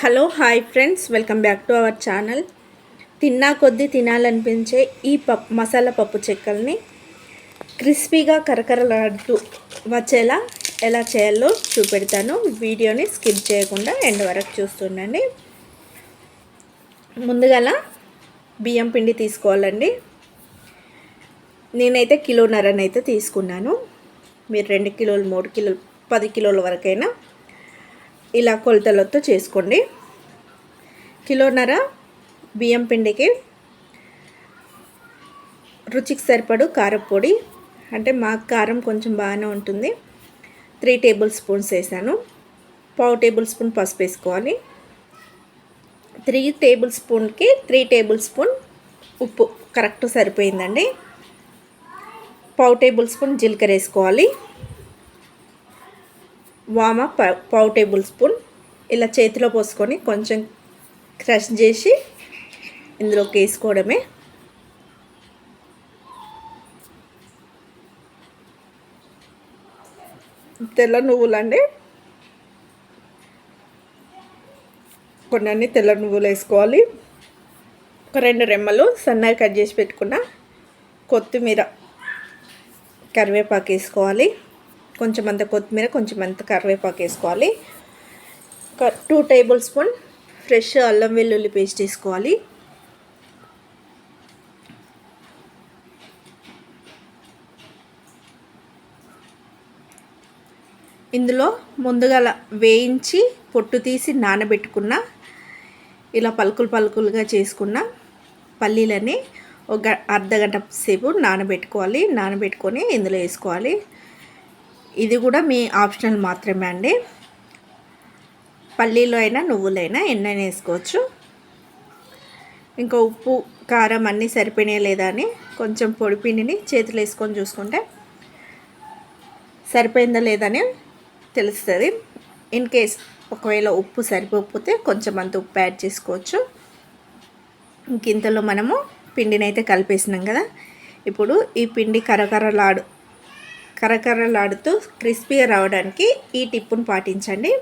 Hello hi friends welcome back to our channel తిన్నా కొద్దీ తినాలనిపించే ఈ పప్పు మసాలా పప్పు చెక్కల్ని క్రిస్పీగా కరకరలాడుతూ వచ్చేలా ఎలా చేయాలో చూపెడతాను. వీడియోని స్కిప్ చేయకుండా ఎండ్ వరకు చూస్తుండండి. ముందుగా బియ్యం పిండి తీసుకోవాలండి. నేనైతే కిలోన్నరనైతే తీసుకున్నాను. మీరు రెండు కిలోలు మూడు కిలోలు పది కిలోల వరకైనా ఇలా కొలతలతో చేసుకోండి. కిలోన్నర బియ్యం పిండికి రుచికి సరిపడు కారపొడి అంటే మా కారం కొంచెం బాగానే ఉంటుంది. త్రీ టేబుల్ స్పూన్స్ వేసాను. పావు టేబుల్ స్పూన్ పసుపు వేసుకోవాలి. త్రీ టేబుల్ స్పూన్కి త్రీ టేబుల్ స్పూన్ ఉప్పు. కరెక్ట్ సరిపోయిందండి. పావు టేబుల్ స్పూన్ జీలకర్ర వేసుకోవాలి. వామ పావు టేబుల్ స్పూన్. ఇలా చేతిలో పోసుకొని కొంచెం క్రష్ చేసి ఇందులోకి వేసుకోవడమే. తెల్ల నువ్వులండి. కొన్ని తెల్ల నువ్వులు వేసుకోవాలి. ఒక రెండు రెమ్మలు సన్నగా కట్ చేసి పెట్టుకున్న కొత్తిమీర కరివేపాకు వేసుకోవాలి. కొంచెం అంత కొత్తిమీర కొంచెం అంత కరివేపాకు వేసుకోవాలి. ఒక టూ టేబుల్ స్పూన్ ఫ్రెష్ అల్లం వెల్లుల్లి పేస్ట్ వేసుకోవాలి. ఇందులో ముందుగా వేయించి పొట్టు తీసి నానబెట్టుకున్న ఇలా పలుకులు పలుకులుగా చేసుకున్న పల్లీలని ఒక అర్ధ గంట సేపు నానబెట్టుకోవాలి. నానబెట్టుకొని ఇందులో వేసుకోవాలి. ఇది కూడా మీ ఆప్షనల్ మాత్రమే అండి. పల్లీలో అయినా నువ్వులైనా ఎన్నైనా వేసుకోవచ్చు. ఇంకా ఉప్పు కారం అన్నీ సరిపోయినాయి లేదా అని కొంచెం పొడి పిండిని చేతులు వేసుకొని చూసుకుంటే సరిపోయిందా లేదని తెలుస్తుంది. ఇన్ కేస్ ఒకవేళ ఉప్పు సరిపోకపోతే కొంచెం అంత ఉప్పు యాడ్ చేసుకోవచ్చు. ఇంకింతలో మనము పిండిని అయితే కలిపేసినాం కదా. ఇప్పుడు ఈ పిండి కరకరలాడు కరకరలాడుతూ క్రిస్పీగా రావడానికి ఈ టిప్పును పాటించండి.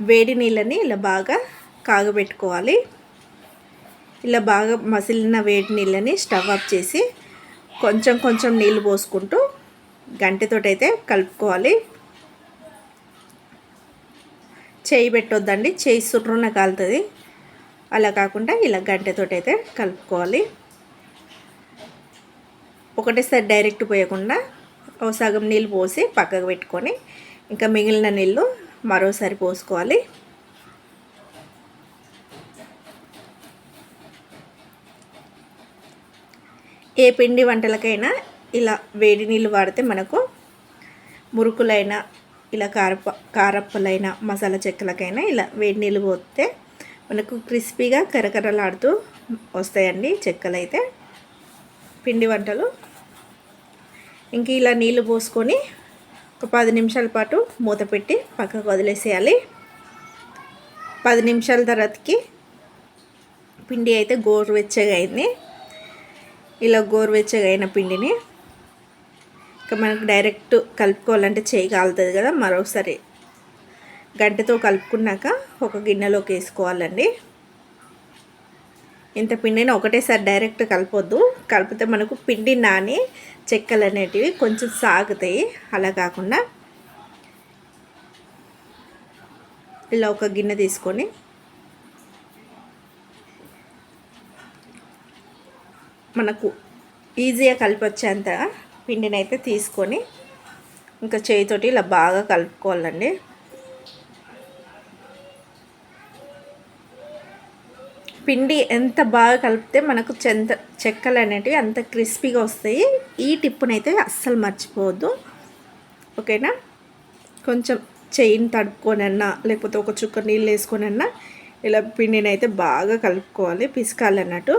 వేడి నీళ్ళని ఇలా బాగా కాగబెట్టుకోవాలి. ఇలా బాగా మసిలిన వేడి నీళ్ళని స్టవ్ ఆఫ్ చేసి కొంచెం కొంచెం నీళ్ళు పోసుకుంటూ గంటెతోటైతే కలుపుకోవాలి. చేయి పెట్టొద్దండి. చేయి సుర్రున కాలుతుంది. అలా కాకుండా ఇలా గంటెతోటైతే కలుపుకోవాలి. ఒకటేసారి డైరెక్ట్ పోయకుండా ఓ సగం నీళ్ళు పోసి పక్కకు పెట్టుకొని ఇంకా మిగిలిన నీళ్ళు మరోసారి పోసుకోవాలి. ఏ పిండి వంటలకైనా ఇలా వేడి నీళ్ళు వాడితే మనకు మురుకులైనా ఇలా కారప కారప్పలైనా మసాలా చెక్కలకైనా ఇలా వేడి నీళ్ళు పోతే మనకు క్రిస్పీగా కరకరలాడుతూ వస్తాయండి చెక్కలైతే. పిండి వంటలు ఇంక ఇలా నీళ్ళు పోసుకొని ఒక పది నిమిషాల పాటు మూత పెట్టి పక్కకు వదిలేసేయాలి. పది నిమిషాల తర్వాతకి పిండి అయితే గోరువెచ్చగా అయింది ఇలా గోరువెచ్చగా అయిన పిండిని ఇంకా మనకు డైరెక్ట్ కలుపుకోవాలంటే చేయి కాలుతుంది కదా మరోసారి గంటతో కలుపుకున్నాక ఒక గిన్నెలోకి వేసుకోవాలండి. ఇంత పిండిని ఒకటేసారి డైరెక్ట్ కలపొద్దు. కలిపితే మనకు పిండి నాని చెక్కలు అనేటివి కొంచెం సాగుతాయి. అలా కాకుండా ఇలా ఒక గిన్నె తీసుకొని మనకు ఈజీగా కలిపొచ్చేంత పిండిని అయితే తీసుకొని ఇంకా చేయితోటి ఇలా బాగా కలుపుకోవాలండి. పిండి ఎంత బాగా కలిపితే మనకు చెంత చెక్కలు అనేటివి అంత క్రిస్పీగా వస్తాయి. ఈ టిప్పునైతే అస్సలు మర్చిపోవద్దు. ఓకేనా? కొంచెం చెయ్యిని తడుపుకొనన్నా లేకపోతే ఒక చుక్క నీళ్ళు వేసుకొనన్నా ఇలా పిండిని అయితే బాగా కలుపుకోవాలి పిసకాలి అన్నట్టు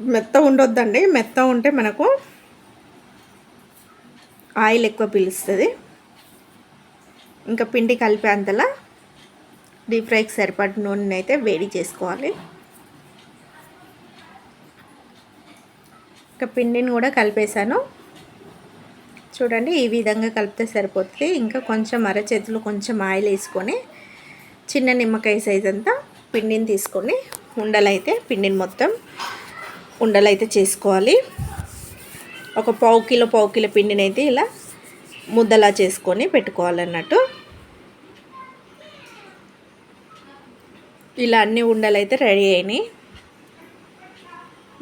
మెత్త ఉండొద్దండి. మెత్త ఉంటే మనకు ఆయిల్ ఎక్కువ పిలుస్తుంది. ఇంకా పిండి కలిపే అంతలా డీప్ ఫ్రైకి సరిపడి నూనెని అయితే వేడి చేసుకోవాలి. ఇంకా పిండిని కూడా కలిపేశాను. చూడండి ఈ విధంగా కలిపితే సరిపోతుంది. ఇంకా కొంచెం అరచేతులు కొంచెం ఆయిల్ వేసుకొని చిన్న నిమ్మకాయ సైజ్ అంతా పిండిని తీసుకొని ఉండలైతే పిండిని మొత్తం ఉండలైతే చేసుకోవాలి. ఒక పావు కిలో పావు కిలో పిండిని అయితే ఇలా ముద్దలా చేసుకొని పెట్టుకోవాలన్నట్టు. ఇలా అన్ని ఉండలైతే రెడీ అయినాయి.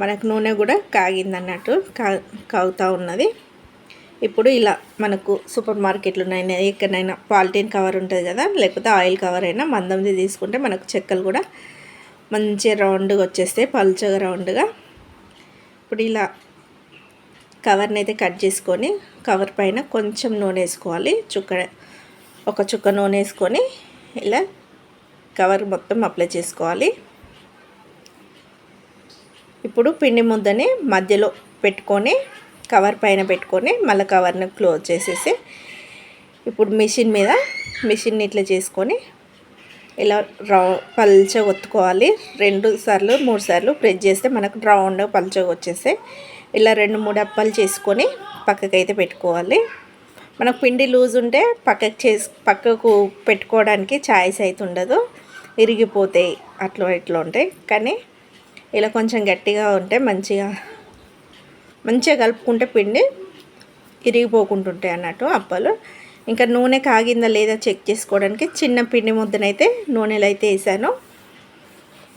మనకు నూనె కూడా కాగిందన్నట్టు కా కాగుతూ ఉన్నది. ఇప్పుడు ఇలా మనకు సూపర్ మార్కెట్లోనైనా ఎక్కడైనా పాలిథిన్ కవర్ ఉంటుంది కదా లేకపోతే ఆయిల్ కవర్ అయినా మందంది తీసుకుంటే మనకు చెక్కలు కూడా మంచిగా రౌండ్గా వచ్చేస్తాయి పలుచగా రౌండ్గా. ఇప్పుడు ఇలా కవర్ని అయితే కట్ చేసుకొని కవర్ పైన కొంచెం నూనె వేసుకోవాలి. చుక్క ఒక చుక్క నూనె వేసుకొని ఇలా కవర్ మొత్తం అప్లై చేసుకోవాలి. ఇప్పుడు పిండి ముద్దని మధ్యలో పెట్టుకొని కవర్ పైన పెట్టుకొని మళ్ళీ కవర్ని క్లోజ్ చేసేసి ఇప్పుడు మిషన్ మీద మిషన్ని ఇట్లా చేసుకొని ఇలా రౌ పల్చగా ఒత్తుకోవాలి. రెండు సార్లు మూడు సార్లు ప్రెస్ చేస్తే మనకు రౌండ్ పల్చగా వచ్చేస్తే ఇలా రెండు మూడు అప్పాలు చేసుకొని పక్కకైతే పెట్టుకోవాలి. మనకు పిండి లూజ్ ఉంటే పక్కకు చేసి పక్కకు పెట్టుకోవడానికి ఛాయిస్ అయితే ఉండదు. ఇరిగిపోతాయి అట్లా ఇట్లా ఉంటాయి. కానీ ఇలా కొంచెం గట్టిగా ఉంటే మంచిగా మంచిగా కలుపుకుంటే పిండి ఇరిగిపోకుంటుంటాయి అన్నట్టు అప్పలు. ఇంకా నూనె కాగిందా లేదా చెక్ చేసుకోవడానికి చిన్న పిండి ముద్దనైతే నూనెలో అయితే వేసాను.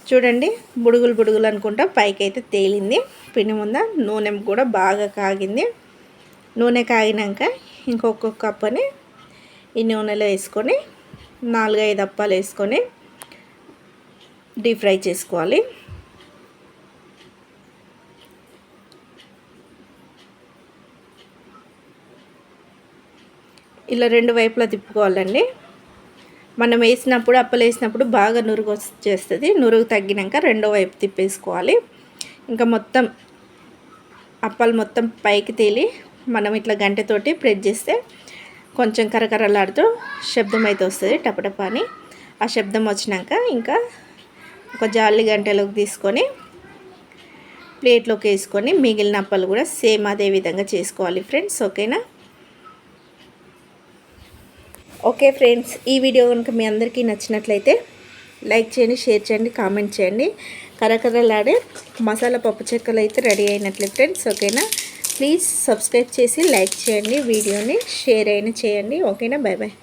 చూడండి బుడుగులు బుడుగులు అనుకుంటా పైకి అయితే తేలింది. పిండి ముంద నూనె కూడా బాగా కాగింది. నూనె కాగినాక ఇంకొక కప్పని ఈ నూనెలో వేసుకొని నాలుగైదు అప్పాలు వేసుకొని డీప్ ఫ్రై చేసుకోవాలి. ఇలా రెండు వైపులా తిప్పుకోవాలండి. మనం వేసినప్పుడు అప్పలు వేసినప్పుడు బాగా నురుగు వచ్చేస్తుంది. నురుగు తగ్గినాక రెండో వైపు తిప్పేసుకోవాలి. ఇంకా మొత్తం అప్పలు మొత్తం పైకి తేలి మనం ఇట్లా గంటతోటి ప్రెస్ చేస్తే కొంచెం కరకరలాడుతూ శబ్దం అయితే వస్తుంది టపటప అని. ఆ శబ్దం వచ్చినాక ఇంకా ఒక జాలి గంటలోకి తీసుకొని ప్లేట్లోకి వేసుకొని మిగిలిన అప్పలు కూడా సేమ్ అదే విధంగా చేసుకోవాలి ఫ్రెండ్స్ ఓకేనా? ఓకే ఫ్రెండ్స్ ఈ వీడియో కనుక మీ అందరికీ నచ్చినట్లయితే లైక్ చేయండి షేర్ చేయండి కామెంట్ చేయండి. కరకరలాడే మసాలా పప్పు చెక్కలు అయితే రెడీ అయినట్లే ఫ్రెండ్స్ ఓకేనా? ప్లీజ్ సబ్స్క్రైబ్ చేసి లైక్ చేయండి వీడియోని షేర్ అయినా చేయండి. ఓకేనా బాయ్ బాయ్